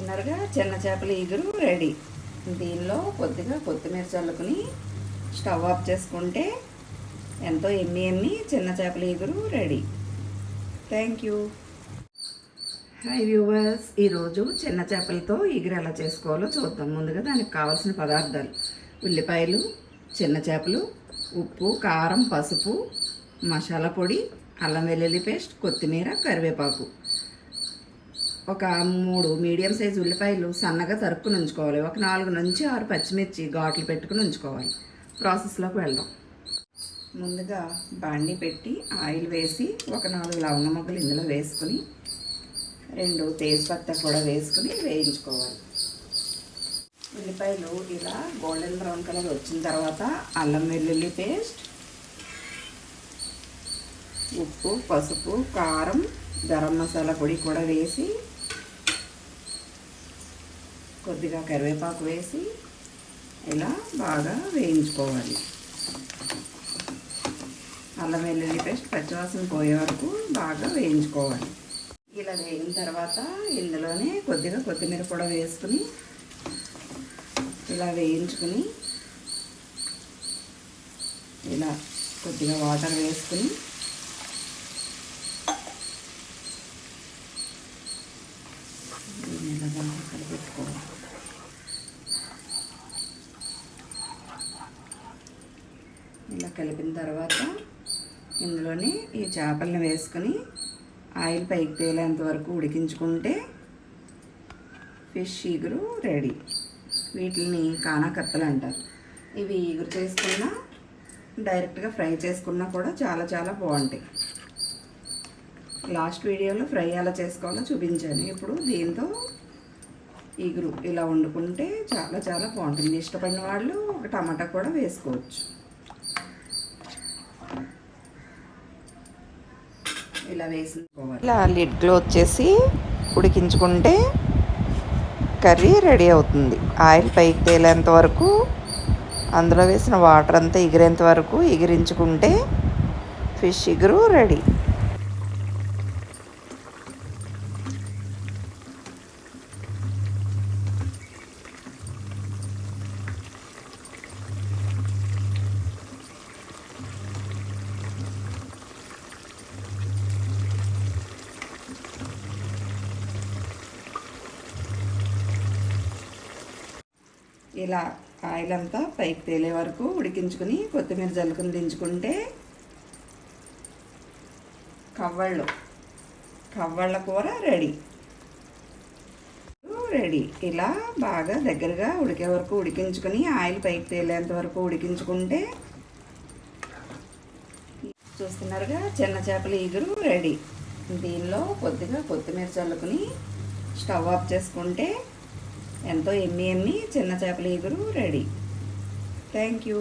చిన్న చేపల ఈగురు రెడీ. దీనిలో కొద్దిగా కొత్తిమీర చల్లుకుని స్టవ్ ఆఫ్ చేసుకుంటే ఎంతో ఎమ్మి ఎమ్మి చిన్న చేపల ఈగురు ready. Thank you. Hi viewers ఈరోజు చిన్న చేపలతో ఈగురు ఎలా చేసుకోవాలో చూద్దాం. ముందుగా దానికి కావాల్సిన పదార్థాలు. ఉల్లిపాయలు చిన్న చేపలు ఉప్పు కారం పసుపు మసాలా పొడి అల్లం వెల్లుల్లి పేస్ట్ కొత్తిమీర కరివేపాకు. ఒక మూడు మీడియం సైజు ఉల్లిపాయలు సన్నగా తరుక్కుని ఉంచుకోవాలి. ఒక నాలుగు నుంచి ఆరు పచ్చిమిర్చి ఘాట్లు పెట్టుకుని ఉంచుకోవాలి. ప్రాసెస్లోకి వెళ్దాం. ముందుగా బాండి పెట్టి ఆయిల్ వేసి ఒక నాలుగు లవంగ మొగ్గలు ఇందులో వేసుకుని రెండు తేజ్పత్త కూడా వేసుకుని వేయించుకోవాలి. ఉల్లిపాయలు ఇలా గోల్డెన్ బ్రౌన్ కలర్ వచ్చిన తర్వాత అల్లం వెల్లుల్లి పేస్ట్ ఉప్పు పసుపు కారం గరం మసాలా పొడి కూడా వేసి కొద్దిగా కరివేపాకు వేసి ఇలా బాగా వేయించుకోవాలి. అల్లం వెల్లుల్లి పేస్ట్ పచ్చివాసన పోయే వరకు బాగా వేయించుకోవాలి. ఇలా వేగిన తర్వాత ఇందులోనే కొద్దిగా కొత్తిమీర కూడా వేసుకుని ఇలా వేయించుకుని ఇలా కొద్దిగా వాటర్ వేసుకుని దీన్ని ఇలా కలిపెట్టుకోవాలి ఇలా కలిపిన తర్వాత ఇందులోనే ఈ చేపలను వేసుకొని ఆయిల్ పైకి తేలేంత వరకు ఉడికించుకుంటే ఫిష్ ఈగురు రెడీ. వీటిని కానాకత్తలు అంటారు. ఇవి ఈగురు చేసుకున్నా డైరెక్ట్గా ఫ్రై చేసుకున్నా కూడా చాలా చాలా బాగుంటాయి. లాస్ట్ వీడియోలో ఫ్రై ఎలా చేసుకోవాలో చూపించాను. ఇప్పుడు దీంతో ఈగురు ఇలా వండుకుంటే చాలా చాలా బాగుంటుంది. ఇష్టపడిన వాళ్ళు ఒక టమాటా కూడా వేసుకోవచ్చు. ఇలా వేసుకోవాలి. ఇలా లిడ్ క్లోజ్ చేసి ఉడికించుకుంటే కర్రీ రెడీ అవుతుంది. ఆయిల్ పైకి తేలేంత వరకు అందులో వేసిన వాటర్ అంతా ఎగిరేంత వరకు ఎగిరించుకుంటే ఫిష్ ఎగురు రెడీ. ఇలా ఆయిల్ అంతా పైకి తేలే వరకు ఉడికించుకుని కొత్తిమీర జల్లుకుని దించుకుంటే కవ్వళ్ళు కవ్వళ్ళ కూర రెడీ. రెడీ. ఇలా బాగా దగ్గరగా ఉడికే వరకు ఉడికించుకుని ఆయిల్ పైకి తేలేంత వరకు ఉడికించుకుంటే చూస్తున్నారుగా చిన్న చేపల ఈగురు రెడీ. దీనిలో కొద్దిగా కొత్తిమీర చల్లుకుని స్టవ్ ఆఫ్ చేసుకుంటే ఎంతో ఎమ్మి ఎమ్మి చిన్న చేపల ఎగురు రెడీ. Thank you